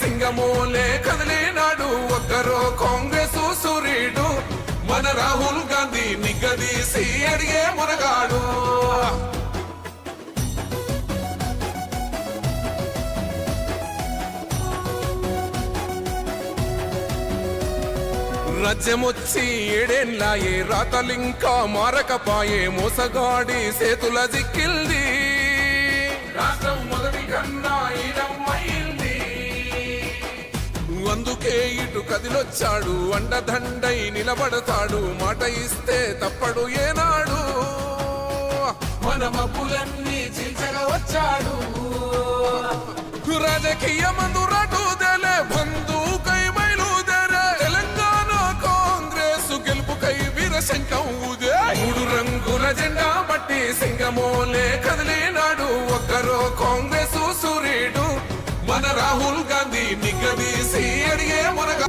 సింగమోలే కదిలేనాడు ఒక్కరో కాంగ్రెస్ సూర్యుడు మన రాహుల్ గాంధీ నిగ్గదీసి అడిగే మునగాడు. రాజ్యమొచ్చి ఏడేళ్ళాయే రాతలింకా మారకపాయే మోసగాడి సేతుల జిక్కిల్ది. కదిలొచ్చాడు అండదండై నిలబడతాడు మాట ఇస్తే తప్పడు ఏనాడు. మన మబ్బులన్నీ చీల్చగా వచ్చాడు. రాజకీయ మందు రటుదలే బంధుకై బయలుదేరే తెలంగాణ కాంగ్రెస్ గెలుపుకై వీరశంకం ఊదే. మూడు రంగుల జెండా బట్టి సింగమోలే కదిలినాడు. ఒక్కరో కాంగ్రెస్ సూర్యుడు మన రాహుల్ గాంధీ నిగ్గదీసి అడిగే మునగా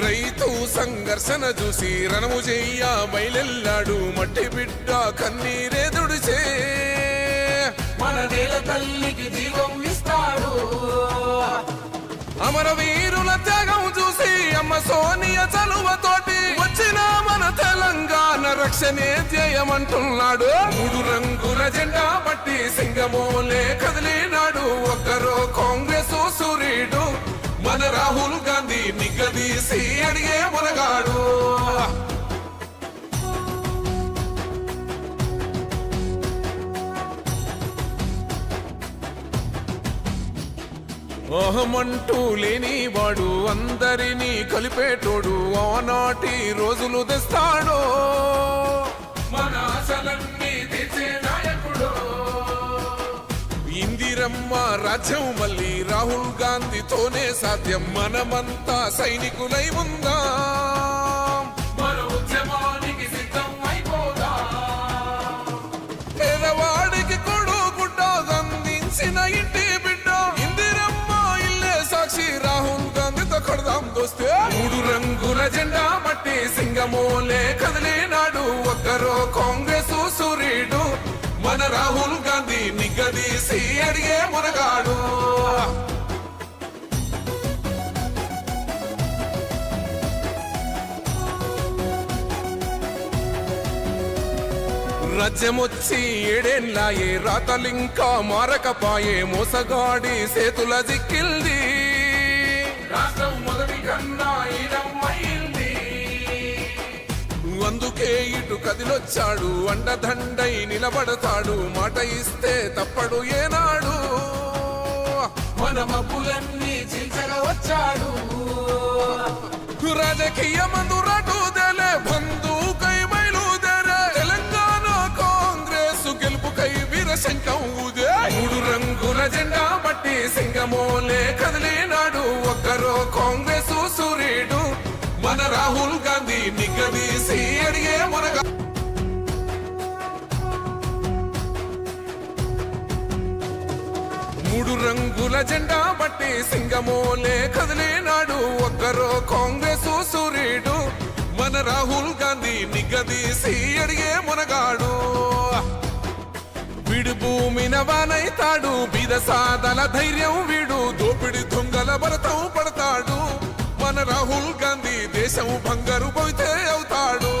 రైతు సంఘర్షణ చూసి రణము చెయ్య బయలెల్లాడు మట్టి బిడ్డ కన్నీరే దుడిచే మన నేల తల్లికి జీవం ఇస్తాడు. అమరవీరుల త్యాగం చూసి అమ్మ సోనియ చలువతో రక్షణే ధ్యేయమంటున్నాడు మూడు రంగుల జెండా బట్టి సింగమోలే కదిలినాడు. ఒక్కరో కాంగ్రెస్ సూర్యుడు మన రాహుల్ గాంధీ నిగదీసి అడిగే మునగాడు. అహమంటూ లేనివాడు అందరినీ కలిపేటోడు. ఆనాటి రోజులు తెస్తాడో రాజ్యం మళ్ళీ రాహుల్ గాంధీతోనే సాధ్యం. మనమంతా సైనికులై ఉందా. మన ఉద్యమానికి సిద్ధం అయిపోదా. పేదవాడికి కొడు గుడ్డ అందించిన ఇంటి బిడ్డ. ఇందిరమ్మ ఇల్లే సాక్షి రాహుల్ గాంధీతో కొడదాం దోస్తే. మూడు రంగుల జెండా బట్టి సింగమోలే కదిలినాడు. ఒక్కరో కాంగ్రెస్ సూర్యుడు. మన రాహుల్ గాంధీ నిగ్గదీసి అడిగే మునగాడు. రాజ్యమొచ్చి ఏడేళ్ళాయే రాతలింకా మారకపాయే మోసగాడి సేతుల జిక్కిల్ది. రాష్ట్రం మొదటి కన్నా అందుకే ఇటు కదిలొచ్చాడు అండదండై నిలబడతాడు మాట ఇస్తే తప్పడు ఏనాడు. మన మబ్బులన్నీ చించగా వచ్చాడు. రాజకీయ మందురాటు దేలే బంధుకై బయలుదేరే తెలంగాణ కాంగ్రెస్ గెలుపుకై వీరశంకం ఊదే. మూడు రంగుల జెండా బట్టి సింగమోలే కదిలినాడు. ఒక్కరో కాంగ్రెస్ సూర్యుడు మన రాహుల్ గాంధీ నిగ్గదీసి రంగుల జెండా బట్టి సింగమోలే కదిలినాడు. ఒక్కరో కాంగ్రెస్ సూర్యుడు మన రాహుల్ గాంధీ నిగదీసి అడిగే మునగాడు. వీడు భూమిన వానైతాడు బీద సాదల ధైర్యం వీడు. దోపిడి దొంగల భరతం పడతాడు. మన రాహుల్ గాంధీ దేశం బంగారు పోతే అవుతాడు.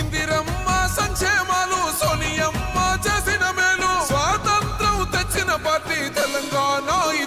ఇందిరమ్మ సంక్షేమాలు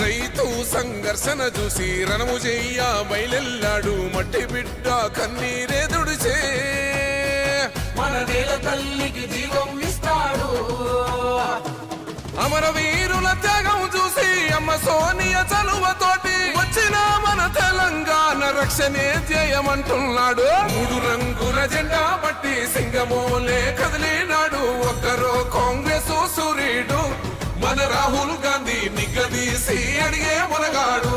రైతు సంఘర్షణ చూసి రణము చెయ్య బయలెల్లాడు మట్టి బిడ్డ కన్నీరే దుడిచే మన నేల తల్లికి జీవం ఇస్తాడు. అమరవీరుల త్యాగం చూసి అమ్మ సోనియ తెలంగాణ రక్షణే జయమంటున్నాడు. మూడు రంగుల జెండా బట్టి సింగమోలే కదిలినాడు. ఒక్కరో కాంగ్రెస్ సూర్యుడు. మన రాహుల్ గాంధీ నిగ్గదీసి అడిగే మునగాడు.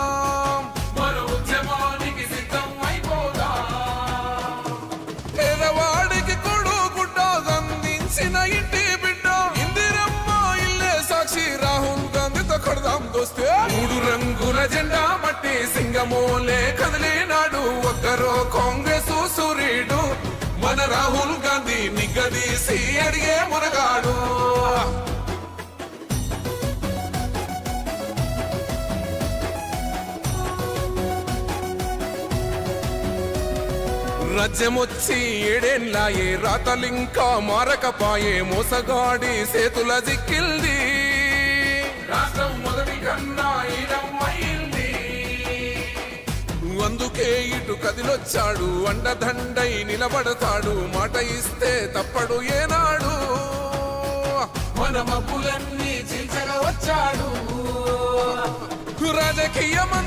రంగుల జెండా మట్టి సింగమూలే కదిలినాడు ఒక్కరో కాంగ్రెస్ సూర్యుడు మన రాహుల్ గాంధీ నిగ్గదీసి అడిగే మునగాడు. రాజ్యమొచ్చి ఏడేళ్ళాయే రాతలింకా మారకపాయే మోసగాడి సేతుల జిక్కిల్ది. రాష్ట్రం మొదటి కన్నా అందుకే ఇటు కదిలొచ్చాడు అండదండై నిలబడతాడు మాట ఇస్తే తప్పడు ఏనాడు. మన మబ్బులన్నీ చీల్చగా వచ్చాడు. రాజకీయమా